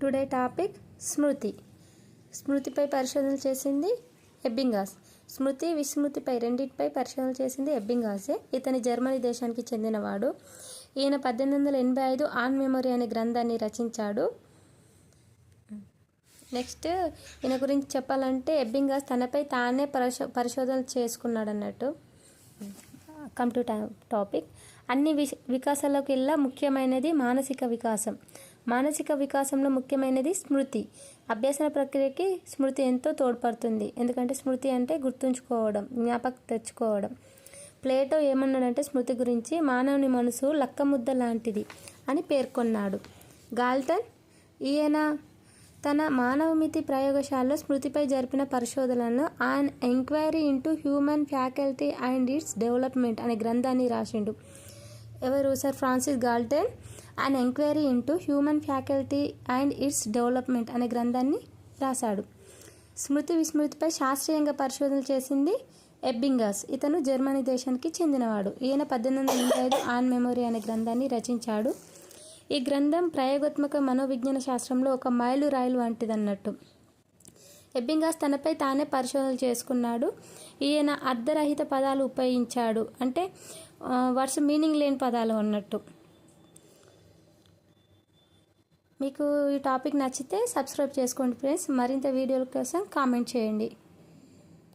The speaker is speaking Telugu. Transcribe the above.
టుడే టాపిక్ స్మృతి. స్మృతిపై పరిశోధనలు చేసింది ఎబ్బింగాస్. స్మృతి విస్మృతిపై రెండింటిపై పరిశోధనలు చేసింది ఎబ్బింగాసే. ఇతని జర్మనీ దేశానికి చెందినవాడు. ఈయన పద్దెనిమిది వందల ఎనభై ఐదు ఆన్ మెమొరీ అనే గ్రంథాన్ని రచించాడు. నెక్స్ట్ ఈయన గురించి చెప్పాలంటే ఎబ్బింగాస్ తనపై తానే పరిశో పరిశోధనలు చేసుకున్నాడు అన్నట్టు కమ్ టు టాపిక్. అన్ని వి వికాసాలకెల్లా ముఖ్యమైనది మానసిక వికాసం. మానసిక వికాసంలో ముఖ్యమైనది స్మృతి. అభ్యసన ప్రక్రియకి స్మృతి ఎంతో తోడ్పడుతుంది. ఎందుకంటే స్మృతి అంటే గుర్తుంచుకోవడం జ్ఞాపక తెచ్చుకోవడం. ప్లేటో ఏమన్నాడంటే స్మృతి గురించి మానవుని మనసు లక్క ముద్ద లాంటిది అని పేర్కొన్నాడు. గాల్టన్ ఈయన తన మానవమితి ప్రయోగశాలలో స్మృతిపై జరిపిన పరిశోధనలను an enquiry into human faculty and its development అనే గ్రంథాన్ని రాసిండు. ఎవరు? Sir Francis Galton and enquiry into human faculty and its development అనే గ్రంథాన్ని రాశాడు. స్మృతి విస్మృతిపై శాస్త్రీయంగా పరిశోధనలు చేసింది ఎబ్బింగాస్ ఇతను జర్మనీ దేశానికి చెందినవాడు. ఈయన పద్దెనిమిది వందల ఎనభై ఐదు ఆన్ మెమొరీ అనే గ్రంథాన్ని రచించాడు. ఈ గ్రంథం ప్రయోగాత్మక మనోవిజ్ఞాన శాస్త్రంలో ఒక మైలు రాయిలు వంటిదన్నట్టు. ఎబ్బింగాస్ తనపై తానే పరిశోధనలు చేసుకున్నాడు. ఈయన అర్ధరహిత పదాలు ఉపయోగించాడు. అంటే వర్డ్స్ మీనింగ్ లేని పదాలు అన్నట్టు. మీకు ఈ టాపిక్ నచ్చితే సబ్స్క్రైబ్ చేసుకోండి ఫ్రెండ్స్. మరింత వీడియోల కోసం కామెంట్ చేయండి.